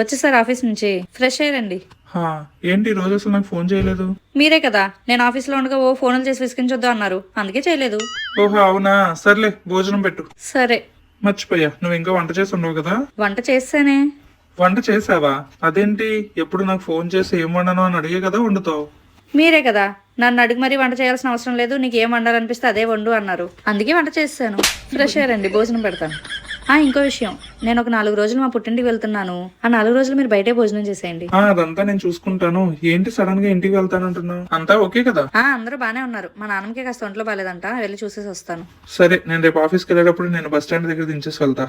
వచ్చేసారు ఆఫీస్ నుంచి. ఫ్రెష్ అయ్యారండి. హా, ఏంటి రోజు అసలు నాకు ఫోన్ చేయలేదు? మీరే కదా నేను ఆఫీస్లో ఉండగా ఓ ఫోన్లు చేసి విసిగించొద్దు అన్నారు. అందుకే చేయలేదు. ఓహో అవునా? సర్లే భోజనం పెట్టు. సరే. మర్చిపోయా నువ్వు ఇంకా వంట చేసి ఉండవు కదా? వంట చేస్తేనే. వంట చేసావా? అదేంటి? ఎప్పుడు నాకు ఫోన్ చేసి ఏం వండను అని అడిగే కదా వండుతావు. మీరే కదా నన్ను అడిగి మరీ వంట చేయాల్సిన అవసరం లేదు నీకు ఏం వండాలనిపిస్తే అదే వండు అన్నారు. అందుకే వంట చేస్తాను. ఫ్రెష్ అయ్యారండి భోజనం పెడతాను. ఇంకో విషయం. నేను ఒక నాలుగు రోజులు మా పుట్టింటికి వెళ్తున్నాను. ఆ నాలుగు రోజులు మీరు బయటే భోజనం చేసేయండి. అదంతా నేను చూసుకుంటాను. ఏంటి సడన్గా ఇంటికి వెళ్తానంటున్నావు? అంతా ఓకే కదా? ఆ అందరూ బానే ఉన్నారు. మా నాన్నకి కాస్త ఒంట్లో బాగాలేదంట వెళ్ళి చూసేసి వస్తాను. సరే నేను రేపు ఆఫీస్కి వెళ్ళేటప్పుడు నేను బస్ స్టాండ్ దగ్గర దించేసి వెళ్తా.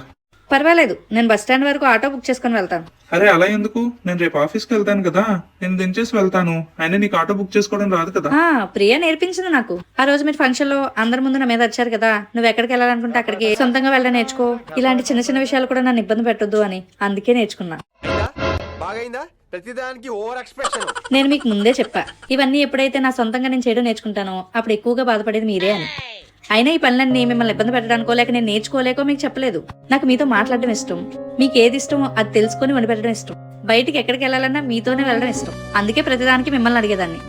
పర్వాలేదు నేను బస్ స్టాండ్ వరకు ఆటో బుక్ చేసుకుని వెళ్తాను. అరే అలా ఎందుకు? నేను రేపు ఆఫీస్కి వెళ్తాను కదా. నేను దించేసి వెళ్తాను. అయినా నీకు ఆటో బుక్ చేసుకోవడం రాదు కదా. ఆ ప్రియ నేర్పించింది నాకు. ఆ రోజు మీరు ఫంక్షన్లో అందరి ముందు నా మీద వచ్చారు కదా. నువ్వు ఎక్కడికి వెళ్ళాలనుకుంటే అక్కడికి సొంతంగా వెళ్ళ నేర్చుకో. ఇలాంటి చిన్న చిన్న విషయాలు కూడా నన్ను ఇబ్బంది పెట్టొద్దు అని అందుకే నేర్చుకున్నా. బాగైందా? ప్రతిదానికి ఓవర్ ఎక్స్ప్రెషన్. నేను మీకు ముందే చెప్పా. ఇవన్నీ ఎప్పుడైతే నా సొంతంగా నేను చేయడం నేర్చుకుంటానో అప్పుడు ఎక్కువగా బాధపడేది మీరే అని. అయినా ఈ పనులన్నీ మిమ్మల్ని ఇబ్బంది పెట్టడానికో లేక నేను నేర్చుకోలేకో మీకు చెప్పలేదు. నాకు మీతో మాట్లాడడం ఇష్టం. మీకు ఏది ఇష్టమో అది తెలుసుకొని వండి పెట్టడం ఇష్టం. బయటికి ఎక్కడికి వెళ్ళాలన్నా మీతోనే వెళ్ళడం ఇష్టం. అందుకే ప్రతిదానికి మిమ్మల్ని అడిగేదాన్ని.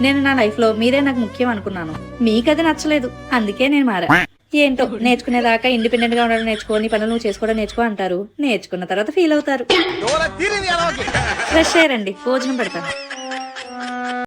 నేను నా లైఫ్లో మీరే నాకు ముఖ్యం అనుకున్నాను. మీకు అది నచ్చలేదు. అందుకే నేను మారా. ఏంటో నేర్చుకునేదాకా ఇండిపెండెంట్గా ఉండడం నేర్చుకో నీ పనులు నువ్వు చేసుకోవడం నేర్చుకో అంటారు. నేర్చుకున్న తర్వాత ఫీల్ అవుతారు. ఫ్రెష్ అయ్యారండి భోజనం పెడతాను.